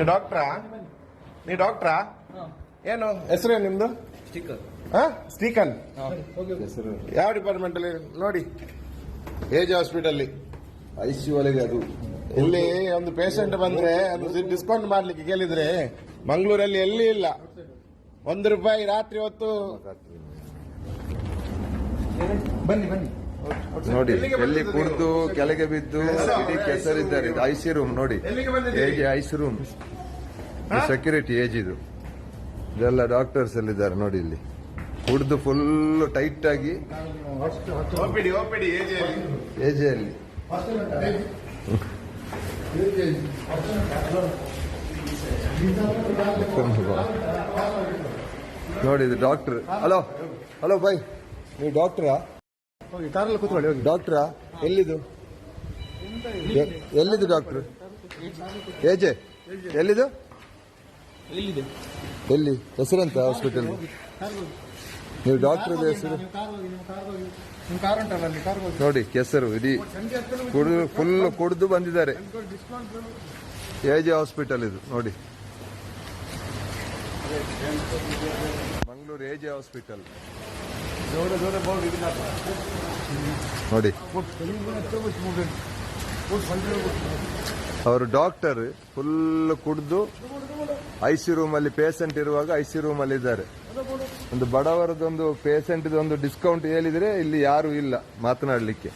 ನೀವು ಡಾಕ್ಟ್ರಾ? ನೀವು ಡಾಕ್ಟ್ರಾ? ಏನು? ಹೆಸರು ನಿಮ್ದು? ಹಾ? ಸ್ಟೀಕನ್ ಹೆಸರು ಯಾವ ಡಿಪಾರ್ಟ್ಮೆಂಟ್ ಅಲ್ಲಿ ನೋಡಿ. ಏಜ್ ಹಾಸ್ಪಿಟಲ್ ಸಿ ಒಳಗೆ ಅದು. ಇಲ್ಲಿ ಒಂದು ಪೇಷಂಟ್ ಬಂದ್ರೆ ಅದು ಡಿಸ್ಕೌಂಟ್ ಮಾಡ್ಲಿಕ್ಕೆ ಕೇಳಿದ್ರೆ ಮಂಗಳೂರಲ್ಲಿ ಎಲ್ಲಿ ಇಲ್ಲ. ಒಂದು ರೂಪಾಯಿ ರಾತ್ರಿ ಹೊತ್ತು ಬನ್ನಿ ಬನ್ನಿ. ನೋಡಿ ಎಲ್ಲಿ ಕುಡಿದು ಕೆಳಗೆ ಬಿದ್ದು ಇಡೀ ಕೆಸರಿದ್ದಾರೆ. ಇದು ಐಸಿ ರೂಮ್ ನೋಡಿ. ಹೇಗೆ ಐಸಿ ರೂಮ್? ಸೆಕ್ಯೂರಿಟಿ ಏಜ್ ಇದು. ಇದೆಲ್ಲ ಡಾಕ್ಟರ್ಸ್ ಎಲ್ಲಿದ್ದಾರೆ ನೋಡಿ ಇಲ್ಲಿ. ಕುಡಿದು ಫುಲ್ ಟೈಟ್ ಆಗಿ. ಓಪಿಡಿ ಓಪಿಡಿ ಏಜ್ ಏಜ್ ಅಲ್ಲಿ. ನೋಡಿ ಇದು ಡಾಕ್ಟರ್ ಹಲೋ ಹಲೋ ಬೈ ನೀವು ಡಾಕ್ಟ್ರಾ ಕಾರಲ್ಲಿ ಕೂತ್ಕೊಳ್ಳಿ ಹೋಗಿ. ಡಾಕ್ಟ್ರಾ ಎಲ್ಲಿದು? A- ಎಲ್ಲಿದು doctor ಏಜೆ ಎಲ್ಲಿದು? ಎಲ್ಲಿದೆ? ಎಲ್ಲಿ? ಹೆಸರಂತ ಹಾಸ್ಪಿಟಲ್ ನೀವು ಡಾಕ್ಟರ್ ಹೆಸರು? ನಿಮ್ಮ ಕಾರ್ ಉಂಟಲ್ಲ ಅಲ್ಲಿ ಕಾರ್ ಹೋಗಿ ನೋಡಿ ಕೆಸರು ಇಡೀ ಕುಡಿದು ಫುಲ್ ಕುಡಿದು ಬಂದಿದ್ದಾರೆ. ಎಜೆ ಹಾಸ್ಪಿಟಲ್ ಇದು ನೋಡಿ. ಮಂಗಳೂರು ಎಜೆ ಹಾಸ್ಪಿಟಲ್ ನೋಡಿ. ಅವರು ಡಾಕ್ಟರ್ ಫುಲ್ ಕುಡಿದು ಐ ರೂಮ್ ಅಲ್ಲಿ ಪೇಷಂಟ್ ಇರುವಾಗ ಐ ರೂಮ್ ಅಲ್ಲಿ ಇದ್ದಾರೆ. ಒಂದು ಬಡವರದೊಂದು ಪೇಷಂಟ್ ಒಂದು ಡಿಸ್ಕೌಂಟ್ ಹೇಳಿದ್ರೆ ಇಲ್ಲಿ ಯಾರು ಇಲ್ಲ ಮಾತನಾಡಲಿಕ್ಕೆ.